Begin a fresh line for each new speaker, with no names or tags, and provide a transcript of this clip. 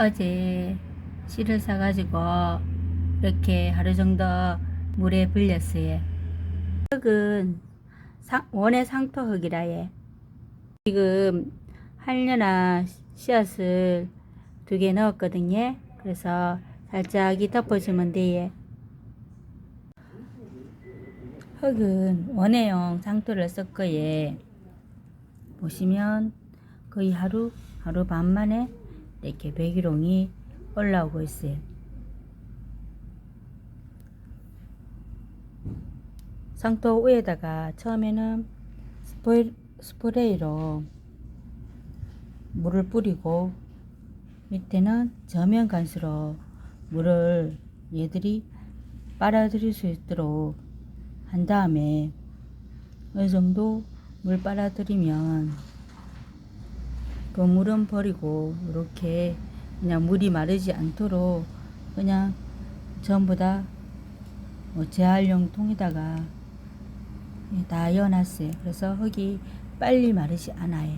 어제 씨를 사가지고 이렇게 하루 정도 물에 불렸어요. 흙은 상- 원의 상토 흙이라 해. 지금 한려나 씨앗을 두 개 넣었거든요. 그래서 살짝 이 덮어주면 돼요. 흙은 원해용 상토를 쓸 거에 보시면 거의 하루 하루 반 만에 이렇게 배기롱이 올라오고 있어요. 상토 위에다가 처음에는 스포이, 스프레이로 물을 뿌리고 밑에는 저면 간수로 물을 얘들이 빨아들일 수 있도록 한 다음에 어느 정도 물 빨아들이면 그 물은 버리고 이렇게 그냥 물이 마르지 않도록 그냥 전부 다 뭐 재활용 통에다가 다 넣어놨어요. 그래서 흙이 빨리 마르지 않아요.